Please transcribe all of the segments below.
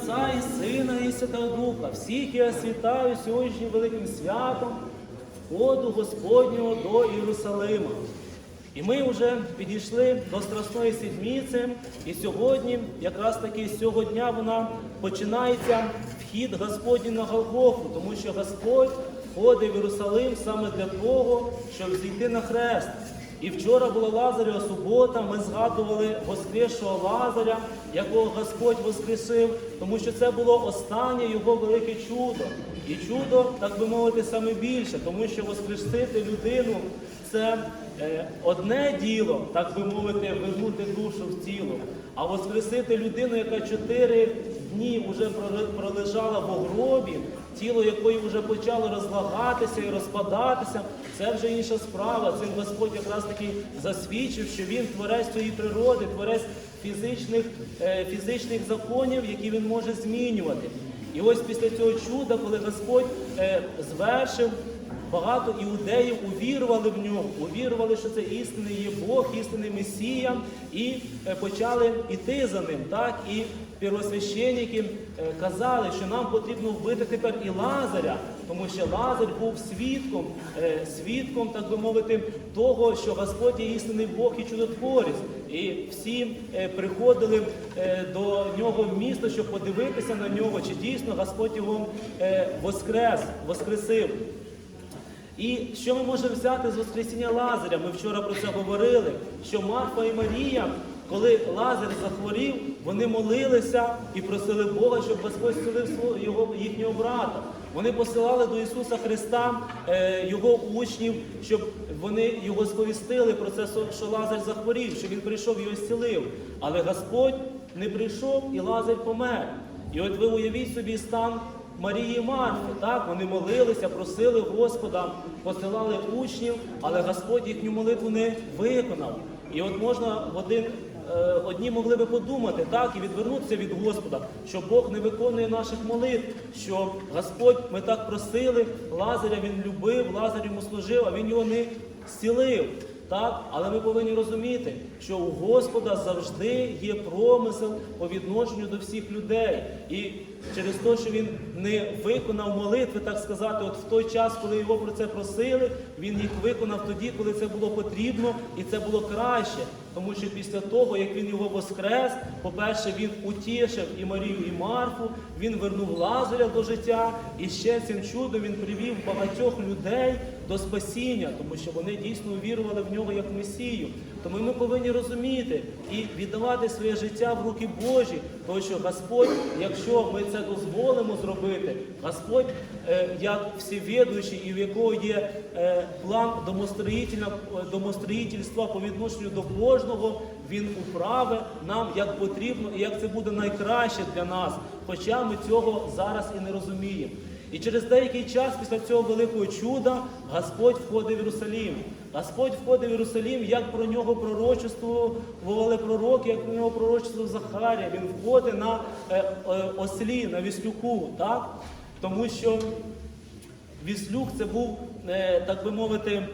Отця і Сина, і Святого Духа. Всіх я світаю сьогодні великим святом входу Господнього до Єрусалима. І ми вже підійшли до Страсної Седмиці, і сьогодні, якраз таки з цього дня вона починається вхід Господній на Голгофу, тому що Господь входить в Єрусалим саме для того, щоб зійти на хрест. І вчора була Лазарєва субота, ми згадували воскресшого Лазаря, якого Господь воскресив, тому що це було останнє його велике чудо. І чудо, так би мовити, саме більше, тому що воскресити людину це е, одне діло, так би мовити, вернути душу в тіло. А воскресити людину, яка чотири дні вже пролежала в гробі, тіло якої вже почало розлагатися і розпадатися, це вже інша справа. Цим Господь якраз таки засвідчив, що він творець своєї природи, творець фізичних, е, фізичних законів, які він може змінювати. І ось після цього чуда, коли Господь е, звершив, багато іудеїв увірували в нього, увірували, що це істинний є Бог, істинний Месія, і е, почали йти за ним. Так? І первосвященники е, казали, що нам потрібно вбити тепер і Лазаря, тому що Лазар був свідком, е, свідком, так би мовити, того, що Господь є істинний Бог і чудотворець. І всі приходили до нього в місто, щоб подивитися на нього, чи дійсно Господь його воскрес, воскресив. І що ми можемо взяти з Воскресіння Лазаря? Ми вчора про це говорили, що Марфа і Марія, коли Лазар захворів, вони молилися і просили Бога, щоб Господь зцілив його, їхнього брата. Вони посилали до Ісуса Христа е, його учнів, щоб вони його сповістили про це, що Лазар захворів, що він прийшов і зцілив. Але Господь не прийшов і Лазар помер. І от ви уявіть собі стан Марії Марфи, так, вони молилися, просили Господа, посилали учнів, але Господь їхню молитву не виконав. І от можна один, е, одні могли би подумати, так, і відвернутися від Господа, що Бог не виконує наших молитв, що Господь, ми так просили, Лазаря він любив, Лазар йому служив, а він його не зцілив. Так, але ми повинні розуміти, що у Господа завжди є промисел по відношенню до всіх людей. І через те, що він не виконав молитви, так сказати, от в той час, коли його про це просили, він їх виконав тоді, коли це було потрібно, і це було краще. Тому що після того, як він його воскрес, по-перше, він утішив і Марію, і Марфу, він вернув Лазаря до життя, і ще цим чудом він привів багатьох людей до спасіння, тому що вони дійсно увірували в нього як Месію. Тому ми повинні розуміти і віддавати своє життя в руки Божі, тому що Господь, якщо ми це дозволимо зробити, Господь, е, як всевідуючий і в якого є е, план домостроїтельства по відношенню до кожного, він управить нам як потрібно і як це буде найкраще для нас, хоча ми цього зараз і не розуміємо. І через деякий час після цього великого чуда Господь входить в Єрусалім. Господь входить в Єрусалім, як про нього пророчествували пророки, як про нього пророчествував Захарія. Він входить на е, е, ослі, на віслюку, так? Тому що Віслюк це був, е, так би мовити,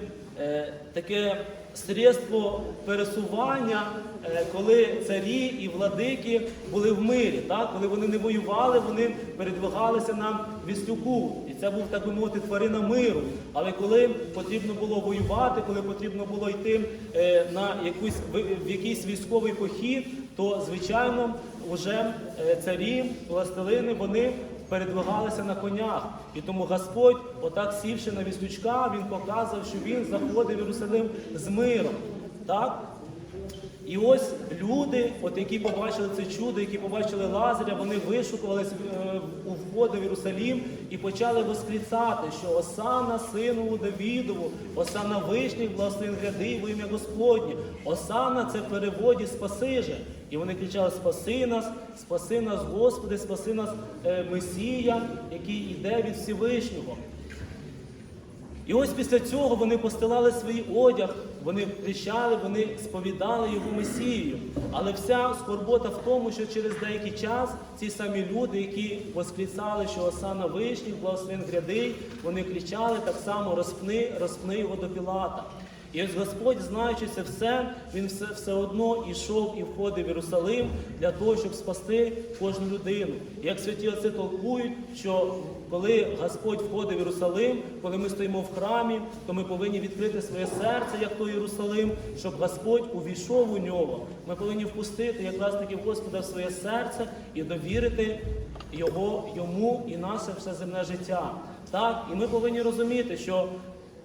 таке средство пересування, е, коли царі і владики були в мирі. Так? Коли вони не воювали, вони передвигалися на віслюку. І це був, так би мовити, тварина миру. Але коли потрібно було воювати, коли потрібно було йти е, на якусь, в- якийсь військовий похід, то, звичайно, вже е, царі, властелини, вони передвигалися на конях. І тому Господь, отак сівши на віслючка, він показав, що він заходив в Єрусалим з миром. Так? І ось люди, от які побачили це чудо, які побачили Лазаря, вони вишукувались е, у входу в Єрусалім і почали восклицати, що Осана сину Давідову, Осана вишніх, благословен гряди во ім'я Господнє. Осана це в переводі спаси же. І вони кричали: Спаси нас, спаси нас, Господи, спаси нас е, Месія, який йде від Всевишнього. І ось після цього вони постилали свій одяг, вони кричали, вони сповідали його Месію. Але вся скорбота в тому, що через деякий час ці самі люди, які восклицали, що Осана вишніх, благословен грядий, вони кричали так само розпни, розпни його до Пілата. І ось Господь, знаючи це все, він все, все одно ішов і входив в Єрусалим для того, щоб спасти кожну людину. Як святі отці толкують, що коли Господь входить в Єрусалим, коли ми стоїмо в храмі, то ми повинні відкрити своє серце, як той Єрусалим, щоб Господь увійшов у нього. Ми повинні впустити якраз таки Господа в своє серце і довірити його, йому і наше все земне життя. Так, і ми повинні розуміти, що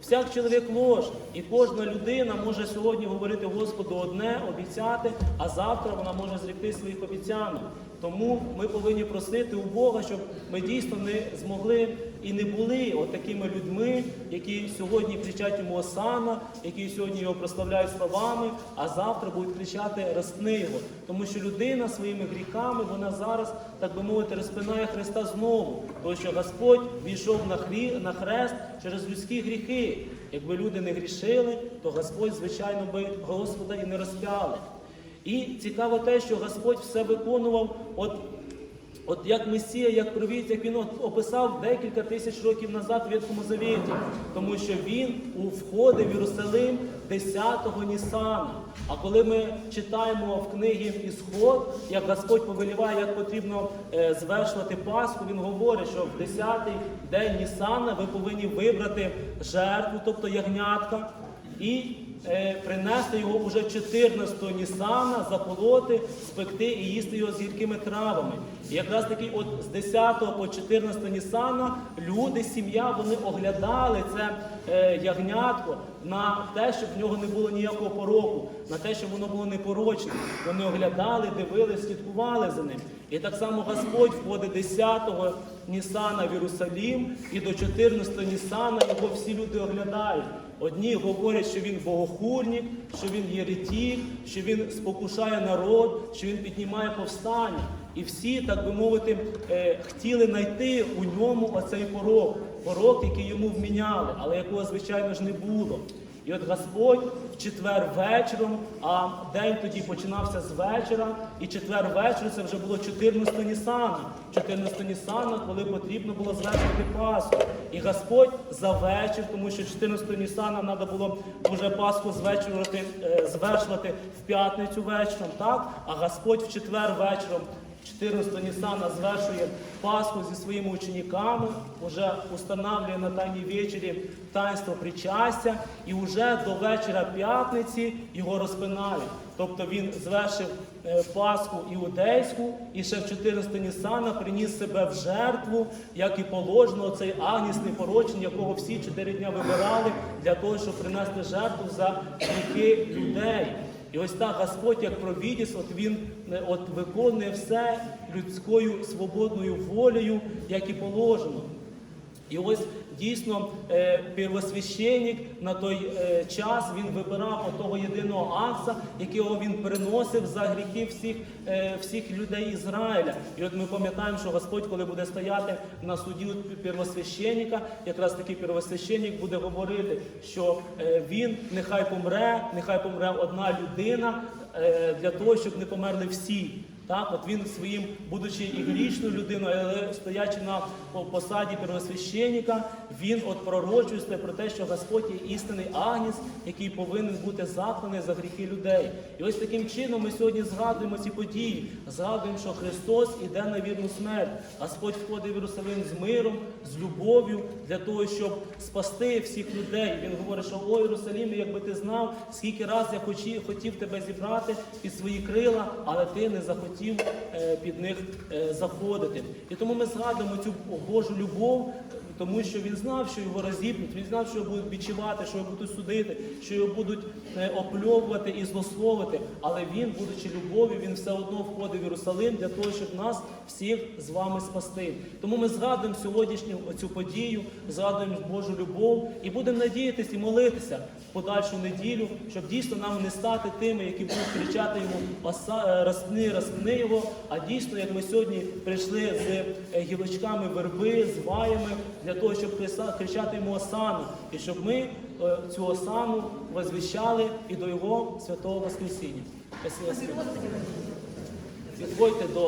всяк чоловік лож, і кожна людина може сьогодні говорити Господу одне, обіцяти, а завтра вона може зрікти своїх обіцянок. Тому ми повинні просити у Бога, щоб ми дійсно не змогли і не були от такими людьми, які сьогодні кричать йому Осана, які сьогодні його прославляють словами, а завтра будуть кричати Ростни його. Тому що людина своїми гріхами, вона зараз, так би мовити, розпинає Христа знову. Тому що Господь війшов на, хрі, на хрест через людські гріхи. Якби люди не грішили, то Господь, звичайно, би Господа і не розпяли. І цікаво те, що Господь все виконував, от, от як Месія, як провідець, як він описав декілька тисяч років назад в Ветхому Завіті, тому що він у входив в Єрусалим 10-го Нісана. А коли ми читаємо в книгі Ісход, як Господь повеліває, як потрібно е, звершувати Пасху, він говорить, що в 10-й день Нісана ви повинні вибрати жертву, тобто ягнятка, і принести його уже 14-го Нісана, заколоти, спекти і їсти його з гіркими травами. І якраз таки от з 10 по 14 Нісана люди, сім'я, вони оглядали це е, ягнятко на те, щоб в нього не було ніякого пороку, на те, щоб воно було непорочне. Вони оглядали, дивились, слідкували за ним. І так само Господь входить 10-го Нісана в Єрусалім, і до 14-го Нісана його всі люди оглядають. Одні говорять, що він богохульник, що він єретік, що він спокушає народ, що він піднімає повстання. І всі, так би мовити, е, хотіли знайти у ньому оцей порок, порок, який йому вміняли, але якого, звичайно ж, не було. І от Господь в четвер вечором, а день тоді починався з вечора, і четвер вечір це вже було 14 Нісана. 14 Нісана, коли потрібно було звершити Пасху. І Господь за вечір, тому що 14 Нісана треба було вже Пасху е, звершувати в п'ятницю вечором, так? А Господь в четвер вечором 14 Нісана звершує Пасху зі своїми учениками, вже устанавлює на тайній вечері таїнство причастя, і вже до вечора п'ятниці його розпинають. Тобто він звершив е, Пасху іудейську і ще в 14 Нісана приніс себе в жертву, як і положено, цей агніс непорочний, якого всі чотири дня вибирали для того, щоб принести жертву за гріхи людей. І ось так Господь, як провідіс, от він е, от виконує все людською свободною волею, як і положено. І ось дійсно е, первосвященник на той е, час він вибирав отого єдиного акса, якого він переносив за гріхи всіх, е, всіх людей Ізраїля. І от ми пам'ятаємо, що Господь, коли буде стояти на суді первосвященника, якраз таки первосвященник буде говорити, що він нехай помре, нехай помре одна людина для того, щоб не померли всі. Так, от він своїм, будучи і грішною людиною, але стоячи на посаді первосвященника, він от пророчує про те, що Господь є істинний агніс, який повинен бути закланий за гріхи людей. І ось таким чином ми сьогодні згадуємо ці події, згадуємо, що Христос іде на вірну смерть. Господь входить в Єрусалим з миром, з любов'ю для того, щоб спасти всіх людей. Він говорить, що о Єрусалімі, якби ти знав, скільки раз я хотів тебе зібрати під свої крила, але ти не захотів е, під них е, заходити. І тому ми згадуємо цю Божу любов, тому що він знав, що його розіпнуть, він знав, що його будуть відчувати, що його будуть судити, що його будуть е, опльовувати і злословити. Але він, будучи любов'ю, він все одно входив в Єрусалим для того, щоб нас всіх з вами спасти. Тому ми згадуємо сьогоднішню цю подію, згадуємо Божу любов і будемо надіятися і молитися в подальшу неділю, щоб дійсно нам не стати тими, які будуть кричати йому «Оса- е, розпни, розпни його. А дійсно, як ми сьогодні прийшли з е, гілочками верби, з ваями, для того, щоб кричати йому осану, і щоб ми е, цю осану возвіщали і до його святого Воскресіння. Спасибо. Підходьте до